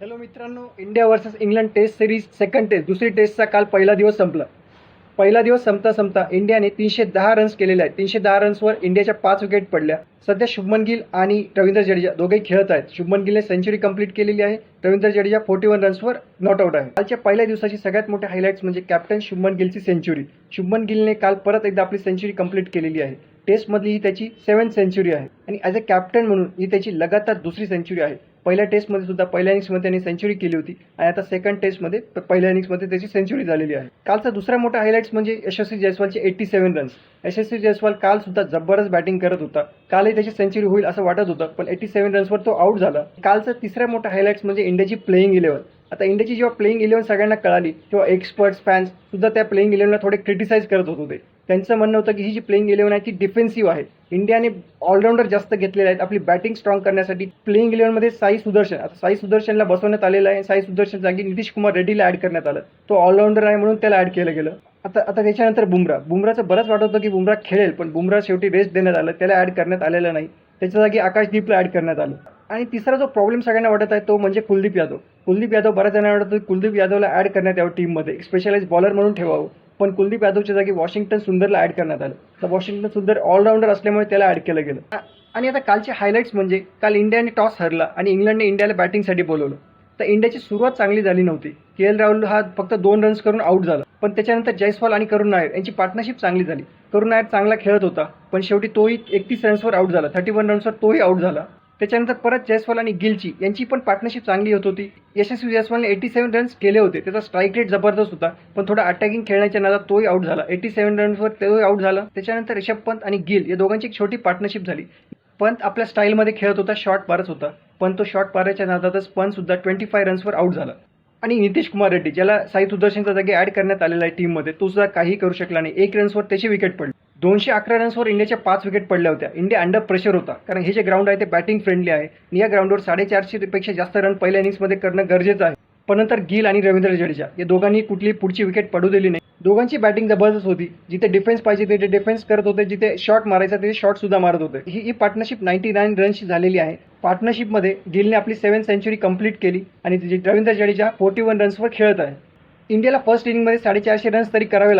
Hello मित्रांनो India versus England test series second test दुसरी टेस्टचा काल पहिला दिवस संपला. पहिला दिवस संपता संपता इंडियाने तीनशे दहा रन्स केलेले आहेत. तीनशे दहा रन्सवर इंडियाच्या पाच विकेट पडल्या. सध्या शुभमन गिल आणि रवींद्र जडेजा दोघेही खेळत आहेत. शुभमन गिलने सेंचुरी कंप्लीट केलेली आहे. रवींद्र जडेजा फोर्टी वन रन्सवर नॉट आउट आहे. कालच्या पहिल्या दिवसाची सगळ्यात मोठे हायलाईट्स म्हणजे कॅप्टन शुभमन गिलची सेंचुरी शुभमन गिलने काल परत एकदा आपली सेंचुरी कंप्लीट केलेली आहे. टेस्टमधली ही त्याची सेवन सेंचुरी आहे. आणि ॲज अ कॅप्टन म्हणून ही त्याची लगातार दुसरी सेंचुरी आहे. पहिल्या टेस्टमध्ये सुद्धा पहिल्या इनिंग्समध्ये त्यांनी सेंचुरी केली होती. आणि आता सेकंड टेस्टमध्ये पहिल्या इनिंग्समध्ये त्याची सेंचुरी झालेली आहे. कालचा दुसरा मोठा हायलाईट्स म्हणजे Yashasvi जयस्वालचे eighty seven runs Yashasvi Jaiswal काल सुद्धा जबरदस्त बॅटिंग करत होता. कालही त्याची सेंचुरी होईल असं वाटत होतं पण एट्टी सेवन रन्सवर तो आउट झाला. कालचा तिसरा मोठा हायलाईट्स म्हणजे इंडियाची प्लेईंग इलेव्हन आता इंडियाची जेव्हा प्लेईंग इलेव्हन सगळ्यांना कळाली तेव्हा एक्सपर्ट्स फॅन्स सुद्धा त्या प्लेईंग इलेव्हनला थोडे क्रिटिसाइज करत होत होते. त्यांचं म्हणणं होतं की ही जी प्लेईंग इलेव्हन आहे ती डिफेन्सिव्ह आहे. इंडियाने ऑलराऊंडर जास्त घेतलेले आहेत. आपली बॅटिंग स्ट्रॉंग करण्यासाठी प्लेईंग इलेव्हनमध्ये साई सुदर्शन आता साई सुदर्शनला बसवण्यात आलेलं आहे. साई सुदर्शन जागी नितीश कुमार रेड्डीला ॲड करण्यात आलं. तो ऑलराऊंडर आहे म्हणून त्याला ॲड केलं गेलं. आता आता त्याच्यानंतर बुमरा बुमराचं बरंच वाटत होतं की बुमरा खेळेल पण बुमरा शेवटी रेस्ट देण्यात आलं. त्याला ॲड करण्यात आलेलं नाही. त्याच्या जागी आकाशदीपला ॲड करण्यात आलं. आणि तिसरा जो प्रॉब्लेम सगळ्यांना वाटत आहे तो म्हणजे कुलदीप यादव. कुलदीप यादव बऱ्याच जणांना वाटतं कुलदीप यादवला ॲड करण्यात यावं टीममध्ये स्पेशलाइज बॉलर म्हणून ठेवावं. पण कुलदीप यादवच्या जागी वॉशिंग्टन सुंदरला ॲड करण्यात आलं. तर वॉशिंग्टन सुंदर ऑलराऊंडर असल्यामुळे त्याला ॲड केलं गेलं. आणि आता कालचे हायलाईट्स म्हणजे काल इंडियाने टॉस हरला आणि इंग्लंडने इंडियाला बॅटिंगसाठी बोलवलं. तर इंडियाची सुरुवात चांगली झाली नव्हती. के एल राहुल हा फक्त दोन रन्स करून आऊट झाला. पण त्याच्यानंतर जयस्वाल आणि करुण नायर यांची पार्टनरशिप चांगली झाली. करुण नायर चांगला खेळत होता पण शेवटी तोही एकतीस रन्सवर आऊट झाला. थर्टी वन रन्सवर तोही आऊट झाला. त्याच्यानंतर परत जयस्वाल आणि गिलची यांची पण पार्टनरशिप चांगली होत होती. यशस्वी जयस्वालने एटी सेवन रन्स केले होते. त्याचा स्ट्राईक रेट जबरदस्त होता. पण थोडा अटॅकिंग खेळण्याच्या नादात तोही आऊट झाला. एटी सेवन रन्सवर तोही आऊट झाला. त्याच्यानंतर रिषभ पंत आणि गिल या दोघांची एक छोटी पार्टनरशिप झाली. पंत आपल्या स्टाईलमध्ये खेळत होता शॉर्ट मारत होता. पण तो शॉर्ट मारायच्या नादातच पंत सुद्धा ट्वेंटी फाय रन्सवर आऊट झाला. आणि नितीश कुमार रेड्डी ज्याला साई सुदर्शनच्या जागी ॲड करण्यात आलेला आहे टीममध्ये तो सुद्धा काही करू शकला नाही. एक रन्सवर त्याची विकेट पडली. दोनशे अकरा रन्सवर इंडियाच्या पाच विकेट पडल्या होत्या. इंडिया अंडर प्रेशर होता. कारण हे जे ग्राउंड आहे ते बॅटिंग फ्रेंडली आहे. आणि या ग्राउंडवर साडेचारशेपेक्षा जास्त रन पहिल्या इनिंग्समध्ये करणं गरजेचं आहे. पण नंतर गिल आणि रवींद्र जडेजा या दोघांनी कुठली पुढची विकेट पडू दिली नाही. दोघांची बॅटिंग जबरदस्त होती. जिथे डिफेन्स पाहिजे तिथे डिफेन्स करत होते. जिथे शॉट मारायचा तिथे शॉट सुद्धा मारत होते. ही ही पार्टनरशिप नाईन्टी नाईन रनची झालेली आहे. पार्टनरशिपमध्ये गिलने आपली सेव्हन सेंचुरी कंप्लीट केली. आणि रवींद्र जडेजा फोर्टी वन रन्सवर खेळत आहे. इंडियाला फर्स्ट इनिंगमध्ये साडेचारशे रन्स तरी करावे